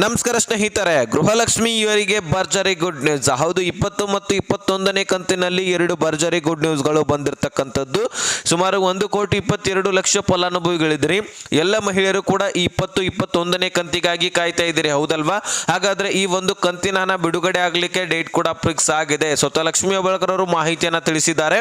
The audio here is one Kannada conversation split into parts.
ನಮಸ್ಕಾರ ಸ್ನೇಹಿತರೆ, ಗೃಹಲಕ್ಷ್ಮಿ ಇವರಿಗೆ ಭರ್ಜರಿ ಗುಡ್ ನ್ಯೂಸ್ ಹೌದು ಇಪ್ಪತ್ತು ಮತ್ತು ಇಪ್ಪತ್ತೊಂದನೇ ಕಂತಿನಲ್ಲಿ ಎರಡು ಭರ್ಜರಿ ಗುಡ್ ನ್ಯೂಸ್ಗಳು ಬಂದಿರತಕ್ಕಂಥದ್ದು. ಸುಮಾರು ಒಂದು ಕೋಟಿ ಇಪ್ಪತ್ತೆರಡು ಲಕ್ಷ ಫಲಾನುಭವಿಗಳಿದ್ರಿ ಎಲ್ಲ ಮಹಿಳೆಯರು ಕೂಡ ಈ ಇಪ್ಪತ್ತು, ಇಪ್ಪತ್ತೊಂದನೇ ಕಂತಿಗಾಗಿ ಕಾಯ್ತಾ ಇದ್ದೀರಿ, ಹೌದಲ್ವಾ? ಹಾಗಾದ್ರೆ ಈ ಒಂದು ಕಂತಿನ ಬಿಡುಗಡೆ ಆಗಲಿಕ್ಕೆ ಡೇಟ್ ಕೂಡ ಫಿಕ್ಸ್ ಆಗಿದೆ. ಸ್ವತಃ ಲಕ್ಷ್ಮೀ ಹೆಬ್ಬಾಳ್ಕರ್ ಮಾಹಿತಿಯನ್ನು ತಿಳಿಸಿದ್ದಾರೆ.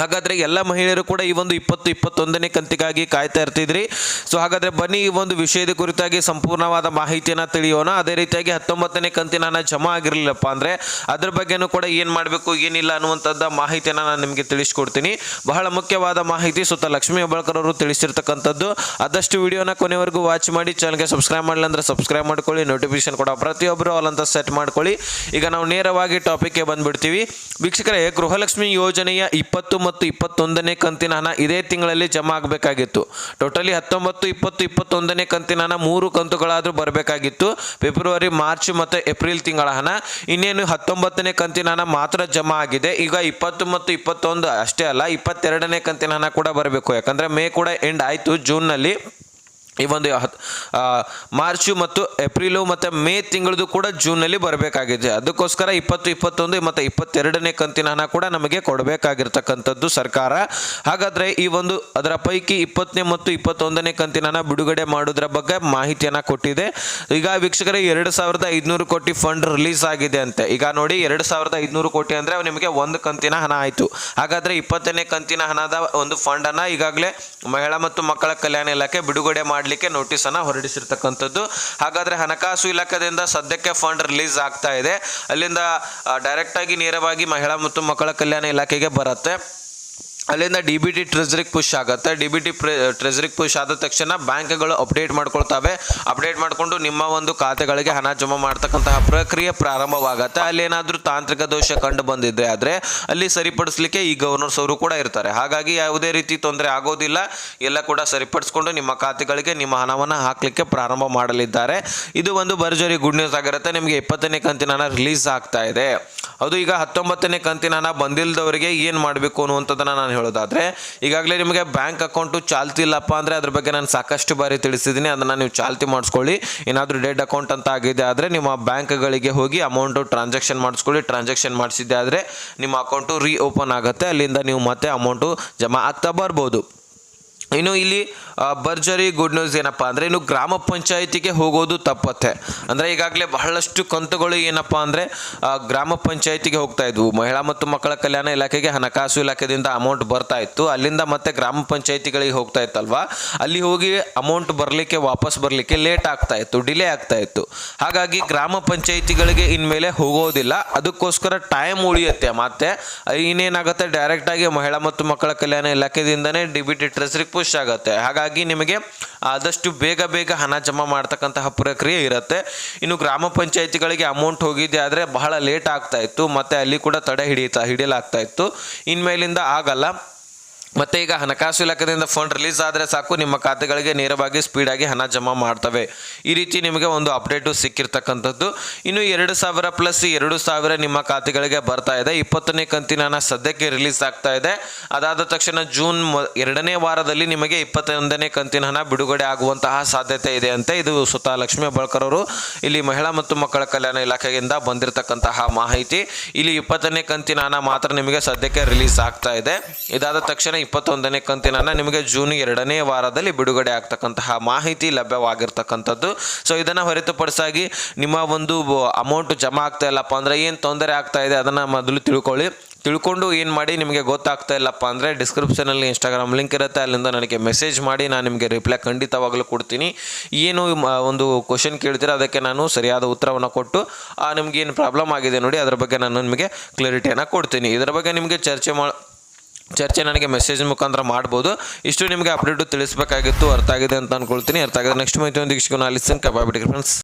ಹಾಗಾದ್ರೆ ಎಲ್ಲ ಮಹಿಳೆಯರು ಕೂಡ ಈ ಒಂದು ಇಪ್ಪತ್ತು ಇಪ್ಪತ್ತೊಂದನೇ ಕಂತಿಗಾಗಿ ಕಾಯ್ತಾ ಇರ್ತಿದ್ರಿ. ಸೊ ಹಾಗಾದ್ರೆ ಬನ್ನಿ ಈ ಒಂದು ವಿಷಯದ ಕುರಿತಾಗಿ ಸಂಪೂರ್ಣವಾದ ಮಾಹಿತಿಯನ್ನ ತಿಳಿಯೋಣ. ಅದೇ ರೀತಿಯಾಗಿ ಹತ್ತೊಂಬತ್ತನೇ ಕಂತಿನ ಹಣ ಜಮಾ ಆಗಿರಲಿಲ್ಲಪ್ಪ ಅಂದ್ರೆ ಅದ್ರ ಬಗ್ಗೆನೂ ಕೂಡ ಏನು ಮಾಡಬೇಕು, ಏನಿಲ್ಲ ಅನ್ನುವಂಥದ್ದು ಮಾಹಿತಿಯನ್ನ ನಾನು ನಿಮಗೆ ತಿಳಿಸ್ಕೊಡ್ತೀನಿ. ಬಹಳ ಮುಖ್ಯವಾದ ಮಾಹಿತಿ ಸುತ್ತ ಲಕ್ಷ್ಮೀ ಹೆಬ್ಬಾಳ್ಕರ್ ಅವರು ತಿಳಿಸಿರ್ತಕ್ಕಂಥದ್ದು. ಆದಷ್ಟು ವಿಡಿಯೋನ ಕೊನೆವರೆಗೂ ವಾಚ್ ಮಾಡಿ, ಚಾನಲ್ಗೆ ಸಬ್ಸ್ಕ್ರೈಬ್ ಮಾಡಲಿಲ್ಲ ಅಂದ್ರೆ ಸಬ್ಸ್ಕ್ರೈಬ್ ಮಾಡ್ಕೊಳ್ಳಿ ನೋಟಿಫಿಕೇಶನ್ ಕೂಡ ಪ್ರತಿಯೊಬ್ಬರು ಆಲ್ ಸೆಟ್ ಮಾಡ್ಕೊಳ್ಳಿ. ಈಗ ನಾವು ನೇರವಾಗಿ ಟಾಪಿಕ್ಗೆ ಬಂದ್ಬಿಡ್ತೀವಿ. ವೀಕ್ಷಕರೇ, ಗೃಹಲಕ್ಷ್ಮಿ ಯೋಜನೆಯ ಇಪ್ಪತ್ತು ಮತ್ತು ಇಪ್ಪತ್ತೊಂದನೇ ಕಂತಿನ ಹಣ ಇದೇ ತಿಂಗಳಲ್ಲಿ ಜಮಾ ಆಗಬೇಕಾಗಿತ್ತು. ಟೋಟಲಿ ಹತ್ತೊಂಬತ್ತು, ಇಪ್ಪತ್ತು, ಇಪ್ಪತ್ತೊಂದನೇ ಕಂತಿನ ಹಣ ಮೂರು ಕಂತುಗಳಾದರೂ ಬರಬೇಕಾಗಿತ್ತು. ಫೆಬ್ರವರಿ, ಮಾರ್ಚ್ ಮತ್ತು ಏಪ್ರಿಲ್ ತಿಂಗಳ ಹಣ. ಇನ್ನೇನು ಹತ್ತೊಂಬತ್ತನೇ ಕಂತಿನ ಹಣ ಮಾತ್ರ ಜಮಾ ಆಗಿದೆ. ಈಗ ಇಪ್ಪತ್ತು ಮತ್ತು ಇಪ್ಪತ್ತೊಂದು ಅಷ್ಟೇ ಅಲ್ಲ, ಇಪ್ಪತ್ತೆರಡನೇ ಕಂತಿನ ಹಣ ಕೂಡ ಬರಬೇಕು. ಯಾಕಂದರೆ ಮೇ ಕೂಡ ಎಂಡ್ ಆಯಿತು ಜೂನ್ನಲ್ಲಿ. ಈ ಒಂದು ಮಾರ್ಚು ಮತ್ತು ಏಪ್ರಿಲು ಮತ್ತು ಮೇ ತಿಂಗಳದು ಕೂಡ ಜೂನಲ್ಲಿ ಬರಬೇಕಾಗಿದೆ. ಅದಕ್ಕೋಸ್ಕರ ಇಪ್ಪತ್ತು, ಇಪ್ಪತ್ತೊಂದು ಮತ್ತು ಇಪ್ಪತ್ತೆರಡನೇ ಕಂತಿನ ಹಣ ಕೂಡ ನಮಗೆ ಕೊಡಬೇಕಾಗಿರ್ತಕ್ಕಂಥದ್ದು ಸರ್ಕಾರ. ಹಾಗಾದರೆ ಈ ಒಂದು ಅದರ ಪೈಕಿ ಇಪ್ಪತ್ತನೇ ಮತ್ತು ಇಪ್ಪತ್ತೊಂದನೇ ಕಂತಿನ ಹಣ ಬಿಡುಗಡೆ ಮಾಡೋದ್ರ ಬಗ್ಗೆ ಮಾಹಿತಿಯನ್ನು ಕೊಟ್ಟಿದೆ. ಈಗ ವೀಕ್ಷಕರೇ, ಎರಡು ಸಾವಿರದ ಐದುನೂರು ಕೋಟಿ ಫಂಡ್ ರಿಲೀಸ್ ಆಗಿದೆ ಅಂತೆ. ಈಗ ನೋಡಿ, ಎರಡು ಸಾವಿರದ ಐದುನೂರು ಕೋಟಿ ಅಂದರೆ ನಿಮಗೆ ಒಂದು ಕಂತಿನ ಹಣ ಆಯಿತು. ಹಾಗಾದರೆ ಇಪ್ಪತ್ತನೇ ಕಂತಿನ ಹಣದ ಒಂದು ಫಂಡನ್ನು ಈಗಾಗಲೇ ಮಹಿಳಾ ಮತ್ತು ಮಕ್ಕಳ ಕಲ್ಯಾಣ ಇಲಾಖೆ ಬಿಡುಗಡೆ ಮಾಡಲಿಕ್ಕೆ ನೋಟಿಸನ್ನು ಹೊರಡಿಸಿರ್ತಕ್ಕಂಥದ್ದು. ಹಾಗಾದರೆ ಹಣಕಾಸು ಇಲಾಖೆಯಿಂದ ಸದ್ಯಕ್ಕೆ ಫಂಡ್ ರಿಲೀಸ್ ಆಗ್ತಾ ಇದೆ. ಅಲ್ಲಿಂದ ಡೈರೆಕ್ಟಾಗಿ ನೇರವಾಗಿ ಮಹಿಳಾ ಮತ್ತು ಮಕ್ಕಳ ಕಲ್ಯಾಣ ಇಲಾಖೆಗೆ ಬರುತ್ತೆ. ಅಲ್ಲಿಂದ ಡಿ ಬಿ ಟಿ ಟ್ರೆಜರಿಗೆ ಪುಷ್ ಆಗುತ್ತೆ. ಡಿ ಬಿ ಟಿ ಟ್ರೆಜರಿಗೆ ಪುಷ್ ಆದ ತಕ್ಷಣ ಬ್ಯಾಂಕ್ಗಳು ಅಪ್ಡೇಟ್ ಮಾಡ್ಕೊಳ್ತಾವೆ. ಅಪ್ಡೇಟ್ ಮಾಡಿಕೊಂಡು ನಿಮ್ಮ ಒಂದು ಖಾತೆಗಳಿಗೆ ಹಣ ಜಮಾ ಮಾಡ್ತಕ್ಕಂತಹ ಪ್ರಕ್ರಿಯೆ ಪ್ರಾರಂಭವಾಗುತ್ತೆ. ಅಲ್ಲಿ ಏನಾದರೂ ತಾಂತ್ರಿಕ ದೋಷ ಕಂಡು ಬಂದಿದ್ರೆ ಆದರೆ ಅಲ್ಲಿ ಸರಿಪಡಿಸಲಿಕ್ಕೆ ಈ ಗವರ್ನರ್ಸ್ ಅವರು ಕೂಡ ಇರ್ತಾರೆ. ಹಾಗಾಗಿ ಯಾವುದೇ ರೀತಿ ತೊಂದರೆ ಆಗೋದಿಲ್ಲ. ಎಲ್ಲ ಕೂಡ ಸರಿಪಡಿಸ್ಕೊಂಡು ನಿಮ್ಮ ಖಾತೆಗಳಿಗೆ ನಿಮ್ಮ ಹಣವನ್ನು ಹಾಕಲಿಕ್ಕೆ ಪ್ರಾರಂಭ ಮಾಡಲಿದ್ದಾರೆ. ಇದು ಒಂದು ಭರ್ಜರಿ ಗುಡ್ ನ್ಯೂಸ್ ಆಗಿರುತ್ತೆ. ನಿಮಗೆ ಇಪ್ಪತ್ತನೇ ಕಂತಿನ ರಿಲೀಸ್ ಆಗ್ತಾ ಇದೆ. ಅದು ಈಗ ಹತ್ತೊಂಬತ್ತನೇ ಕಂತಿನ ಬಂದಿಲ್ಲದವರಿಗೆ ಏನು ಮಾಡಬೇಕು ಅನ್ನುವಂಥದ್ದನ್ನು ನಾನು ಹೇಳೋದಾದರೆ, ಈಗಾಗಲೇ ನಿಮಗೆ ಬ್ಯಾಂಕ್ ಅಕೌಂಟು ಚಾಲ್ತಿ ಇಲ್ಲಪ್ಪ ಅಂದರೆ ಅದ್ರ ಬಗ್ಗೆ ನಾನು ಸಾಕಷ್ಟು ಬಾರಿ ತಿಳಿಸಿದ್ದೀನಿ ಅದನ್ನು ನೀವು ಚಾಲ್ತಿ ಮಾಡಿಸ್ಕೊಳ್ಳಿ. ಏನಾದರೂ ಡೆಡ್ ಅಕೌಂಟ್ ಅಂತ ಆಗಿದೆ ಆದರೆ ನಿಮ್ಮ ಬ್ಯಾಂಕ್ಗಳಿಗೆ ಹೋಗಿ ಅಮೌಂಟು ಟ್ರಾನ್ಸಾಕ್ಷನ್ ಮಾಡಿಸ್ಕೊಳ್ಳಿ ಟ್ರಾನ್ಸಾಕ್ಷನ್ ಮಾಡಿಸಿದ್ದೆ ಆದರೆ ನಿಮ್ಮ ಅಕೌಂಟು ರೀ ಓಪನ್ ಆಗುತ್ತೆ, ಅಲ್ಲಿಂದ ನೀವು ಮತ್ತೆ ಅಮೌಂಟು ಜಮಾ ಆಗ್ತಾ ಬರ್ಬೋದು. ಇನ್ನು ಇಲ್ಲಿ ಭರ್ಜರಿ ಗುಡ್ ನ್ಯೂಸ್ ಏನಪ್ಪ ಅಂದರೆ ಇನ್ನು ಗ್ರಾಮ ಪಂಚಾಯಿತಿಗೆ ಹೋಗೋದು ತಪ್ಪತ್ತೆ. ಅಂದರೆ ಈಗಾಗಲೇ ಬಹಳಷ್ಟು ಕಂತುಗಳು ಏನಪ್ಪ ಅಂದರೆ ಗ್ರಾಮ ಪಂಚಾಯಿತಿಗೆ ಹೋಗ್ತಾ ಇದ್ವು. ಮಹಿಳಾ ಮತ್ತು ಮಕ್ಕಳ ಕಲ್ಯಾಣ ಇಲಾಖೆಗೆ ಹಣಕಾಸು ಇಲಾಖೆಯಿಂದ ಅಮೌಂಟ್ ಬರ್ತಾ ಇತ್ತು. ಅಲ್ಲಿಂದ ಮತ್ತೆ ಗ್ರಾಮ ಪಂಚಾಯಿತಿಗಳಿಗೆ ಹೋಗ್ತಾ ಇತ್ತಲ್ವಾ? ಅಲ್ಲಿ ಹೋಗಿ ಅಮೌಂಟ್ ಬರಲಿಕ್ಕೆ, ವಾಪಸ್ ಬರಲಿಕ್ಕೆ ಲೇಟ್ ಆಗ್ತಾ ಇತ್ತು ಡಿಲೇ ಆಗ್ತಾ ಇತ್ತು. ಹಾಗಾಗಿ ಗ್ರಾಮ ಪಂಚಾಯಿತಿಗಳಿಗೆ ಇನ್ಮೇಲೆ ಹೋಗೋದಿಲ್ಲ. ಅದಕ್ಕೋಸ್ಕರ ಟೈಮ್ ಉಳಿಯುತ್ತೆ. ಮತ್ತೆ ಇನ್ನೇನಾಗುತ್ತೆ? ಡೈರೆಕ್ಟಾಗಿ ಮಹಿಳಾ ಮತ್ತು ಮಕ್ಕಳ ಕಲ್ಯಾಣ ಇಲಾಖೆದಿಂದನೇ ಡಿ ಬಿ ಟ್ರೆಸ್ರಿಗೆ ಪುಷ್ ಆಗುತ್ತೆ. ಹಾಗಾಗಿ ನಿಮಗೆ ಆದಷ್ಟು ಬೇಗ ಬೇಗ ಹಣ ಜಮಾ ಮಾಡ್ತಕ್ಕಂತಹ ಪ್ರಕ್ರಿಯೆ ಇರುತ್ತೆ. ಇನ್ನು ಗ್ರಾಮ ಪಂಚಾಯಿತಿಗಳಿಗೆ ಅಮೌಂಟ್ ಹೋಗಿದ್ದೆ ಆದರೆ ಬಹಳ ಲೇಟ್ ಆಗ್ತಾ ಇತ್ತು. ಮತ್ತು ಅಲ್ಲಿ ಕೂಡ ತಡೆ ಹಿಡಿಯುತ್ತಾ ಹಿಡಿಯಲಾಗ್ತಾ ಇತ್ತು. ಇನ್ಮೇಲಿಂದ ಆಗಲ್ಲ. ಮತ್ತೆ ಈಗ ಹಣಕಾಸು ಇಲಾಖೆಯಿಂದ ಫಂಡ್ ರಿಲೀಸ್ ಆದರೆ ಸಾಕು, ನಿಮ್ಮ ಖಾತೆಗಳಿಗೆ ನೇರವಾಗಿ ಸ್ಪೀಡಾಗಿ ಹಣ ಜಮಾ ಮಾಡ್ತವೆ. ಈ ರೀತಿ ನಿಮಗೆ ಒಂದು ಅಪ್ಡೇಟು ಸಿಕ್ಕಿರ್ತಕ್ಕಂಥದ್ದು. ಇನ್ನು ಎರಡು ಸಾವಿರ ಪ್ಲಸ್ ಎರಡು ಸಾವಿರ ನಿಮ್ಮ ಖಾತೆಗಳಿಗೆ ಬರ್ತಾ ಇದೆ. ಇಪ್ಪತ್ತನೇ ಕಂತಿನ ಹಣ ಸದ್ಯಕ್ಕೆ ರಿಲೀಸ್ ಆಗ್ತಾ ಇದೆ. ಅದಾದ ತಕ್ಷಣ ಜೂನ್ ಎರಡನೇ ವಾರದಲ್ಲಿ ನಿಮಗೆ ಇಪ್ಪತ್ತೊಂದನೇ ಕಂತಿನ ಹಣ ಬಿಡುಗಡೆ ಆಗುವಂತಹ ಸಾಧ್ಯತೆ ಇದೆ ಅಂತ ಇದು ಸ್ವತಃ ಲಕ್ಷ್ಮೀ ಬಳ್ಕರ್ ಅವರು, ಇಲ್ಲಿ ಮಹಿಳಾ ಮತ್ತು ಮಕ್ಕಳ ಕಲ್ಯಾಣ ಇಲಾಖೆಯಿಂದ ಬಂದಿರತಕ್ಕಂತಹ ಮಾಹಿತಿ. ಇಲ್ಲಿ ಇಪ್ಪತ್ತನೇ ಕಂತಿನ ಹಣ ಮಾತ್ರ ನಿಮಗೆ ಸದ್ಯಕ್ಕೆ ರಿಲೀಸ್ ಆಗ್ತಾ ಇದೆ. ಇದಾದ ತಕ್ಷಣ ಇಪ್ಪತ್ತೊಂದನೇ ಕಂತಿನನ್ನು ನಿಮಗೆ ಜೂನ್ ಎರಡನೇ ವಾರದಲ್ಲಿ ಬಿಡುಗಡೆ ಆಗ್ತಕ್ಕಂತಹ ಮಾಹಿತಿ ಲಭ್ಯವಾಗಿರ್ತಕ್ಕಂಥದ್ದು. ಸೊ ಇದನ್ನು ಹೊರತುಪಡಿಸಾಗಿ ನಿಮ್ಮ ಒಂದು ಅಮೌಂಟ್ ಜಮಾ ಆಗ್ತಾ ಇಲ್ಲಪ್ಪ ಅಂದರೆ ಏನು ತೊಂದರೆ ಆಗ್ತಾ ಇದೆ ಅದನ್ನು ಮೊದಲು ತಿಳ್ಕೊಳ್ಳಿ. ತಿಳ್ಕೊಂಡು ಏನು ಮಾಡಿ ನಿಮಗೆ ಗೊತ್ತಾಗ್ತಾ ಇಲ್ಲಪ್ಪ ಅಂದರೆ ಡಿಸ್ಕ್ರಿಪ್ಷನಲ್ಲಿ ಇನ್ಸ್ಟಾಗ್ರಾಮ್ ಲಿಂಕ್ ಇರುತ್ತೆ, ಅಲ್ಲಿಂದ ನನಗೆ ಮೆಸೇಜ್ ಮಾಡಿ ನಾನು ನಿಮಗೆ ರಿಪ್ಲೈ ಖಂಡಿತವಾಗಲೂ ಕೊಡ್ತೀನಿ. ಏನು ಒಂದು ಕ್ವಶನ್ ಕೇಳ್ತೀರ ಅದಕ್ಕೆ ನಾನು ಸರಿಯಾದ ಉತ್ತರವನ್ನು ಕೊಟ್ಟು ನಿಮ್ಗೇನು ಪ್ರಾಬ್ಲಮ್ ಆಗಿದೆ ನೋಡಿ ಅದರ ಬಗ್ಗೆ ನಾನು ನಿಮಗೆ ಕ್ಲಾರಿಟಿಯನ್ನು ಕೊಡ್ತೀನಿ. ಇದರ ಬಗ್ಗೆ ನಿಮಗೆ ಚರ್ಚೆ ಮಾ ಚರ್ಚೆ ನನಗೆ ಮೆಸೇಜ್ ಮುಖಾಂತರ ಮಾಡ್ಬೋದು. ಇಷ್ಟು ನಿಮಗೆ ಅಪ್ಡೇಟು ತಿಳಿಸಬೇಕಾಗಿತ್ತು, ಅರ್ಥ ಆಗಿದೆ ಅಂತ ಅನ್ಕೊಳ್ತೀನಿ. ಅರ್ಥ ಆಗಿದೆ. ನೆಕ್ಸ್ಟ್ ಮಾಹಿತಿ ಒಂದು ಸಿಗೋಣ ಲಿಸನ್ ಕಬಾಬಿಡಿ ಫ್ರೆಂಡ್ಸ್